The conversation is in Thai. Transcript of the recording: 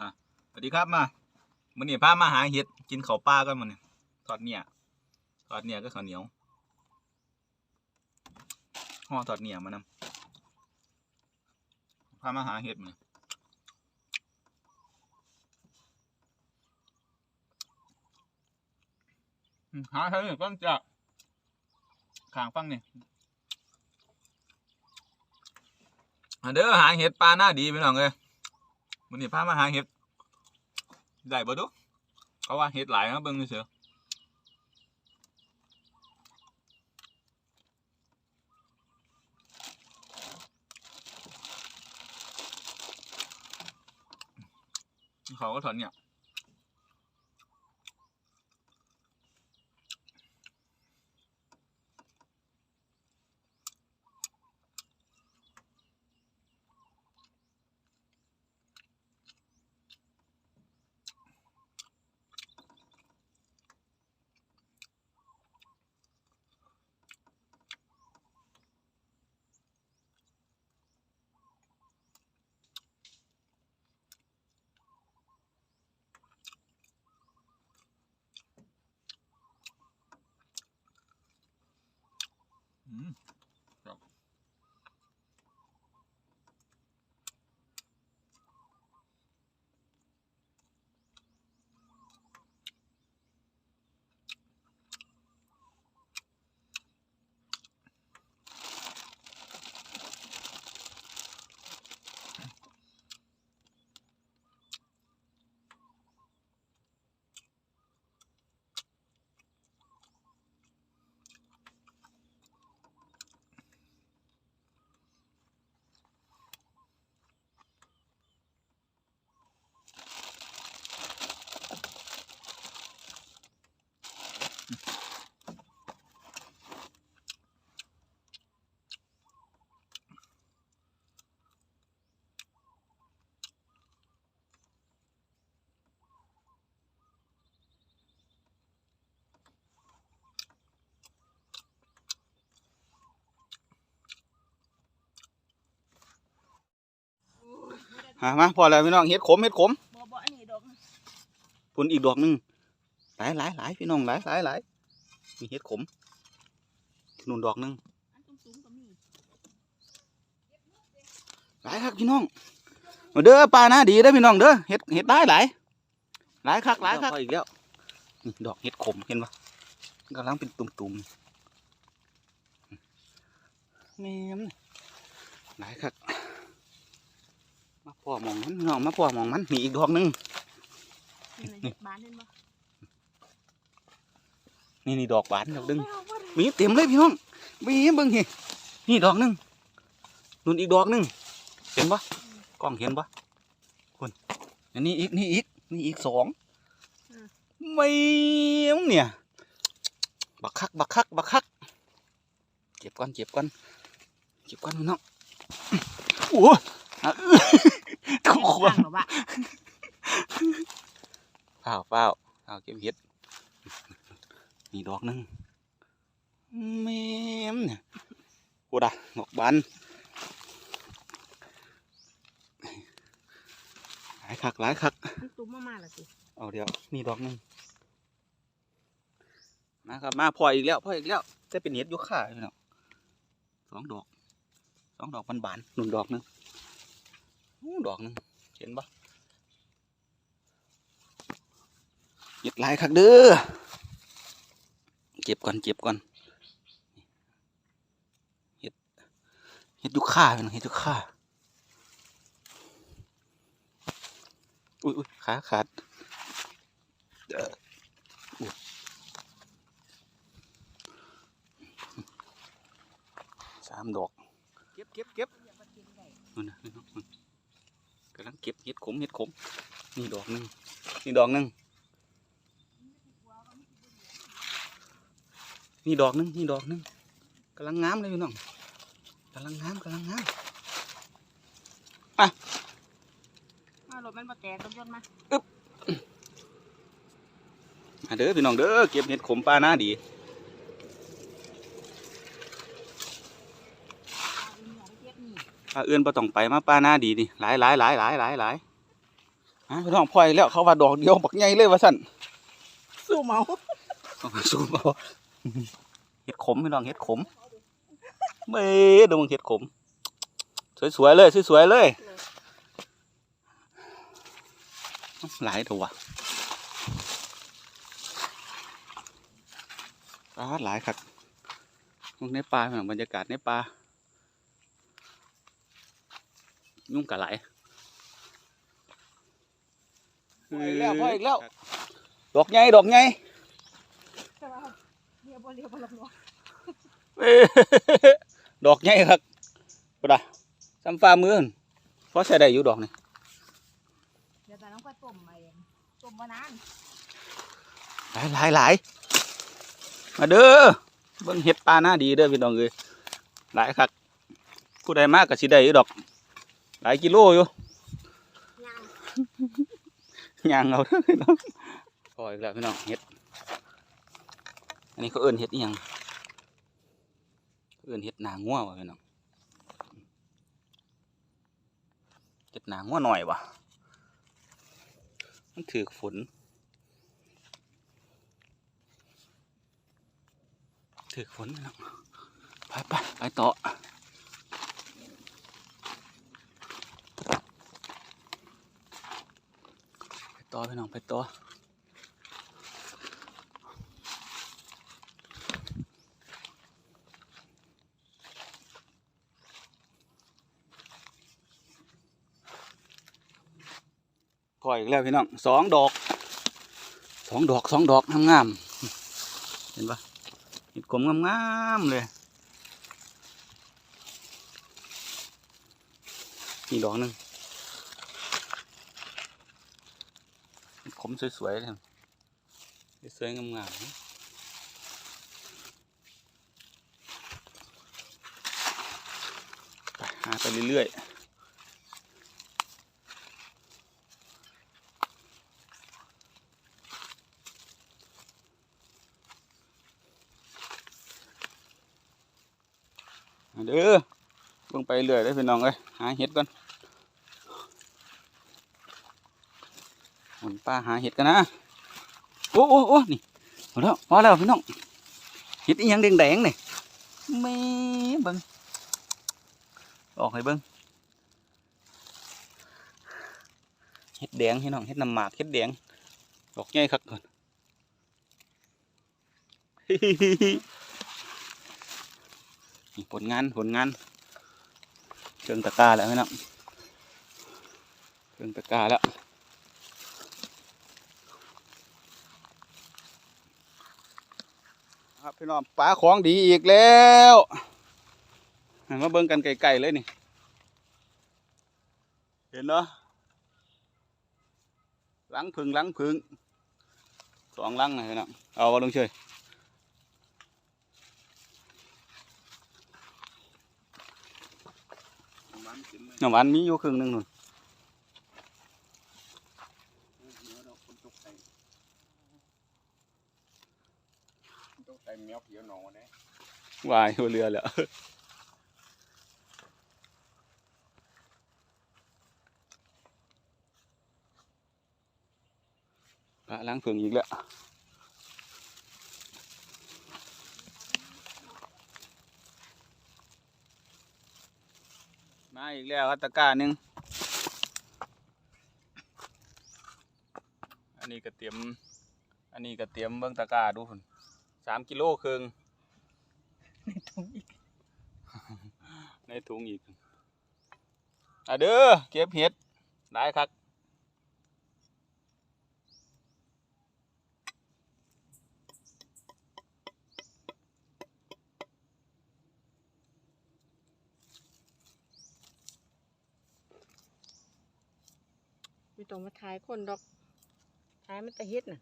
อะสวัสดีครับมามื้อนี้พามาหาเห็ดกินข้าวปลากันมื้อนี้ทอดเนี่ยทอดเนี่ยก็ข้าวเหนียวห่อทอดเนี่ยมานำพามาหาเห็ดมื้อนี้อืมหาเท่านี้ก็จะขางฟังเนี่อะเด้อหาเห็ดปลาหน้าดีพี่น้องเอ้ย มันนี่พามาหาเห็ดได้บ่ดุเขาว่าเห็ดหลายครับเบิ่งเฉยเขาก็ถอนเนี่ย หามาพอแล้วพี่น้องเฮ็ดขมเฮ็ดขมบ่บ่อันนี้ดอกพุ่นอีกดอกหนึงหลายหลายหลายพี่น้องหลายหลายหลายมีเฮ็ดขมนู่นดอกหนึงอันสูงๆก็มีหลายคักพี่น้องมาเด้อปลาหน้าดีเด้อพี่น้องเด้อเฮ็ดเฮ็ดหลายหลายหลายคักหลายคักอีกแล้วนี่ดอกเฮ็ดขมเห็นปะกำลังเป็นตุ่มๆแม่มหลายคัก มาพ่อหมองมันพี่น้องมาพ่อหมองมันมีอีกดอกหนึงนี่เลยเห็ดบานเห็นบ่นี่นี่ดอกหวานดอกหนึงเอาบ่ได้มีเต็มเลยพี่น้องมีเบิ่งนี่นี่ดอกหนึงนู่นอีกดอกหนึงเห็นปะกล้องเห็นปะคุณอันนี้อีกนี่อีกนี่อีกสองไม่มเนี่ยบักคักบักคักบักคักเก็บก่อนเก็บก่อนเก็บก่อนพี่น้องโอ้ อะอื้อทุกคนตั้งหรอวะเปล่าเปล่าเอาเก็บเห็ดนี่ดอกหนึงแม่มเนี่ยโอ้ดะดอกบานหลายคักหลายคักตุ้มมาๆล่ะสิเอาเดี๋ยวนี่ดอกหนึงนะครับมาพออีกแล้วพออีกแล้วจะเป็นเห็ดยุค่าพี่น้องสองดอกสองดอกบานๆหนึ่งดอกหนึงหูดอกหนึง เห็นปะเห็ดหลายคักเด้อเก็บก่อนเก็บก่อนเห็ดเห็ดอยุค่าพี่น้องเห็ดอยุค่าอุ้ยอุ้ยขาขาดสามดอก เก็บเก็บเก็บอย่ามากินได้นู่นนะนี่น้องนู่นกำลังเก็บเห็ดขมเห็ดขมนี่ดอกหนึ่งนี่ดอกหนึ่งนี่ดอกหนึ่งนี่ดอกหนึ่งกำลังงามเลยพี่น้องกำลังงามกำลังงามมารถมันบ่แตกรถยนต์มามาเด้อพี่น้องเด้อเก็บเห็ดขมปลาหน้าดี เอาอีหยังเก็บนี่ ปลาเอื้อนปลาต้องไปมาปลาหน้าดีนี่หลายหลายหลายหลายหลายหลายฮะพี่น้องพลอยแล้วเขาว่าดอกเดียวบักใหญ่เลยว่าสั่นสู้เมาเอาไปสู้เอาเห็ดขมพี่น้องเห็ดขมเบ้ดูมึงเห็ดขม สวยๆเลยสวยๆเลยหลายตัวปลาหลายครับลงในป่าพี่น้องบรรยากาศในป่า ยุ่งกะไหลายพออีกแล้วพออีกแล้ว ดอกใหญ่ดอกใหญ่เรียบบ่เรียบบ่ลำลเอ้ยดอกใหญ่ครับปะซ้ำฟ้ามือหั่นเพราะใช้ได้อยู่ดอกนี่เดี๋ยวแต่น้องก็ต้มมาเองต้มมานานหลายหลายหลายมาเด้อเบิ่งเห็ดปลาหน้าดีเด้อพี่น้องเอ้ยหลายครับผู้ใดมากก็สิได้อยู่ดอก หลายกิโลอยู่ย่างย่างเอาพี่น้องพออีกแล้วพี่น้องเห็ด อันนี้เขาเอิ้นเห็ดยังเอิ้นเห็ดหนางัวว่ะพี่น้องเห็ดหนางัวหน่อยว่ะมันถือฝนถือฝนพี่น้องไปไปไปต่อไปต่ อพี่น้องไปต่อพออีกแล้วพี่น้องสองดอกสองดอกสองดอกงามๆเห็นปะเห็ดกลมงามๆเลยนี่ดอกหนึ่ง เห็ดขมสวยๆเลยสวยงามๆไปหาไปเรื่อยๆเด้อเบิ่งไปเรื่อยได้พี่น้องเอ้ยหาเห็ดก่อน หาหาเห็ดกันนะ โอ้โอ้โอ้นี่พอแล้วพอแล้วพี่น้องเห็ดอีหยังแดงๆนี่แม่เบิ่งออกให้เบิ่งเห็ดแดงพี่น้องเห็ดน้ำหมากเห็ดแดงดอกใหญ่คักก่อนผลงานผลงานเครื่องตะกร้าแล้วพี่น้องเครื่องตะกร้าแล้วครับ พี่น้องปลาของดีอีกแล้วหันมาเบิ่งกันไกลๆเลยนี่ เห็นเนาะหลังพึ่งหลังพึ่งสองลังนะพี่น้องเอาลงเชยน้ำหวานมีอยู่ครึ่งหนึ่งหนู่น เนื้อเราคนตกใจ ตกใจแมวเขียวหนองเนี่ยวายหัวเรือแล้วลาล้างเผืองอีกแล้วมาอีกแล้วตะกร้าหนึ่งอันนี้ก็เตรียม อันนี้ก็เตรียมเบิ้องตะกร้าดูพุ่น สามกิโลครึ่งในถุงอีก อะเด้อเก็บเห็ดได้ครับไม่ต้องมาถ่ายคนดอกถ่ายมันแต่เฮ็ดน่ะ